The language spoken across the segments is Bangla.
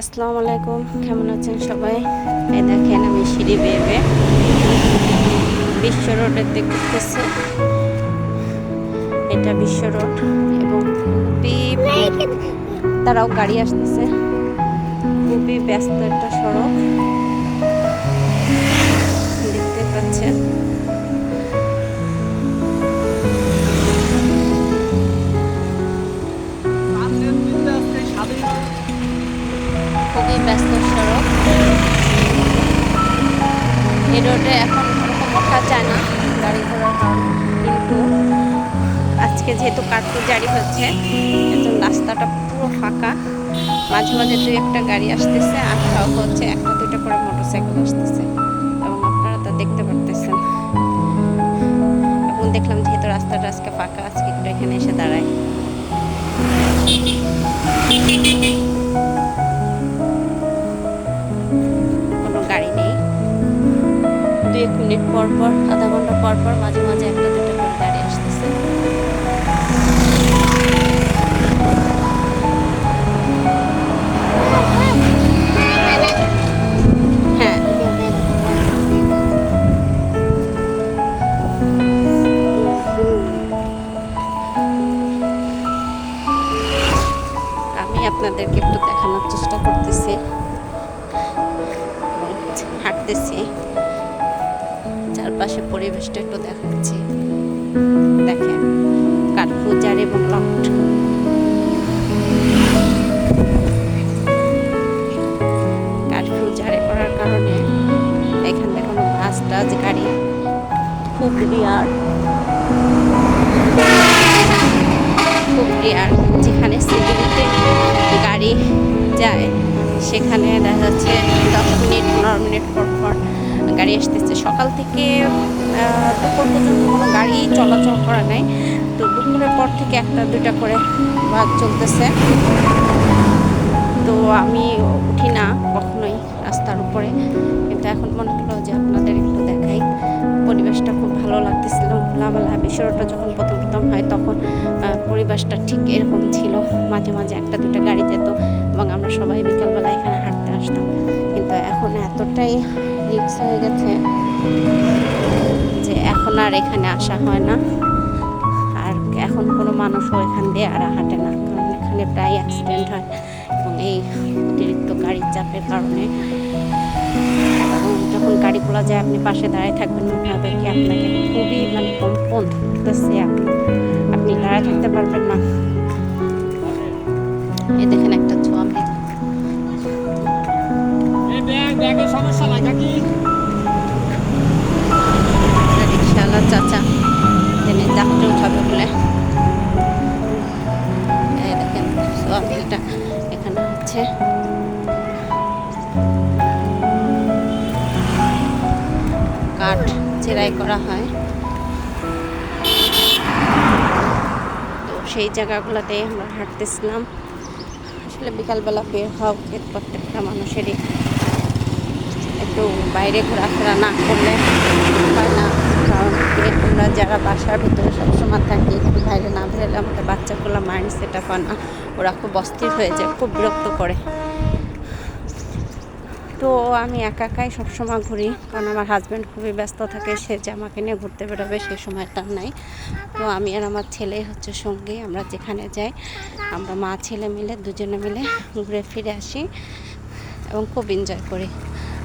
আসসালামু আলাইকুম, কেমন আছেন সবাই? এই দেখেন আমি সিঁড়ি বেয়ে বে বিশ্ব রোডের দিকে ঘুরতেছি। এটা বিশ্ব রোড এবং তারাও গাড়ি আসতেছে। খুবই ব্যস্ত একটা সড়ক। ব্যস্ত সড়ক। এই রোডে এখন ওরকম ওঠা যায় না, গাড়ি ঘোড়ার কিন্তু আজকে যেহেতু কার্পুর জারি হচ্ছে এত রাস্তাটা পুরো ফাঁকা। মাঝে মাঝে দুই একটা গাড়ি আসতেছে, আর সব হচ্ছে একটা দুইটা করে মোটর সাইকেল আসতেছে। এবং আপনারা তা দেখতে পারতেছেন। এবং দেখলাম যেহেতু রাস্তাটা আজকে ফাঁকা, আজকে একটু এখানে এসে দাঁড়ায়। এক মিনিট পর পর, আধা ঘণ্টা পর পর মাঝে মাঝে একটা দুটো করে গাড়ি আসতেছে। হ্যাঁ। আপনাদেরকে একটু দেখানোর চেষ্টা করতেছি। হাঁটতেছি। চারপাশে পরিবেশটা একটু দেখাচ্ছি। দেখেন কাঠপুজার এবং কাঠফুল জারি করার কারণে এখানে কোনো বাস টাস গাড়ি খুব রিয়ার খুব রিয়ার যেখানে সিটিতে গাড়ি যায়, সেখানে দেখা যাচ্ছে দশ মিনিট, পনেরো মিনিট পর পর গাড়ি আসতেছে। সকাল থেকে দুপুর পর্যন্ত কোনো গাড়ি চলাচল করা নাই। তো দুপুরের পর থেকে একটা, দুইটা করে বাস চলতেছে। তো আমি উঠি না কখনোই রাস্তার উপরে। কিন্তু এখন মনে হলো যে আপনাদের একটু দেখাই। পরিবেশটা খুব ভালো লাগতেছিল। খোলামেলা বিশ্বরটা যখন প্রথম প্রথম হয়, তখন পরিবেশটা ঠিক এরকম ছিল। মাঝে মাঝে একটা দুটো গাড়ি যেত এবং আমরা সবাই বিকালবেলা এখানে হাঁটতে আসতাম। কিন্তু এখন এতটাই রিক্স হয়ে গেছে। যে এখন আর এখানে আসা হয় না। আর এখন কোনো মানুষও এখান দিয়ে আর হাঁটে না। কারণ এখানে প্রায় অ্যাক্সিডেন্ট হয়। এবং এই অতিরিক্ত গাড়ির চাপের কারণে। যখন গাড়িগুলো যায়, আপনি পাশে দাঁড়িয়ে থাকবেন মনে হবে কি আপনাকে খুবই মানে কম্পন করতেছে আপনি। আপনি দাঁড়ায় থাকতে পারবেন না। এই দেখেন একটা ছোঁয়া। ব্যাগের সমস্যা নাই কাকি। কাঠ চেরাই করা হয়। তো সেই জায়গাগুলোতে আমরা হাঁটতেছিলাম। আসলে বিকালবেলা বের হওয়া উচিত প্রত্যেকটা মানুষেরই। একটু বাইরে ঘোরাফেরা না করলে হয় না, কারণ আমরা যারা বাসার ভিতরে সবসময় থাকি, একটু বাইরে না বেরোলে আমাদের বাচ্চাগুলো মাইন্ড সেট আপ হয় না। ওরা খুব অস্থির হয়ে যায়, খুব বিরক্ত করে। তো আমি একা একাই সবসময় ঘুরি। কারণ আমার হাজব্যান্ড খুবই ব্যস্ত থাকে, সে যে আমাকে নিয়ে ঘুরতে বেরোবে সেই সময়টা নাই। তো আমি আর আমার ছেলে হচ্ছে সঙ্গে, আমরা যেখানে যাই, আমরা মা, ছেলে মিলে দুজনে মিলে ঘুরে ফিরে আসি এবং খুব এনজয় করি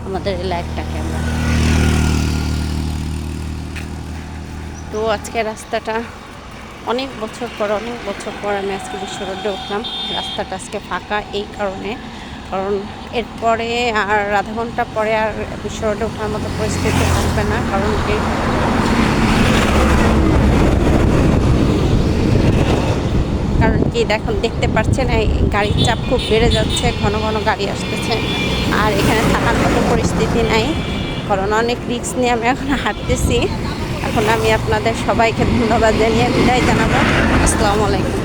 আমাদের এই লাইফটাকে আমরা। তো আজকে রাস্তাটা অনেক বছর পর, অনেক বছর পর আমি আজকে বিশ্ব রোডে উঠলাম। রাস্তাটা আজকে ফাঁকা, এই কারণে কারণ এরপরে আর আধা ঘণ্টা পরে আর রোডে ওঠার মতো পরিস্থিতি থাকবে না, কারণ এই কারণ কি দেখুন দেখতে পাচ্ছেন, এই গাড়ির চাপ খুব বেড়ে যাচ্ছে, ঘন ঘন গাড়ি আসতেছে। আর এখানে থাকার মতো পরিস্থিতি নাই। কারণ অনেক রিস্ক নিয়ে আমি এখন হাঁটতেছি। এখন আমি আপনাদের সবাইকে ধন্যবাদ জানিয়ে বিদায় জানাব। আসসালামু আলাইকুম।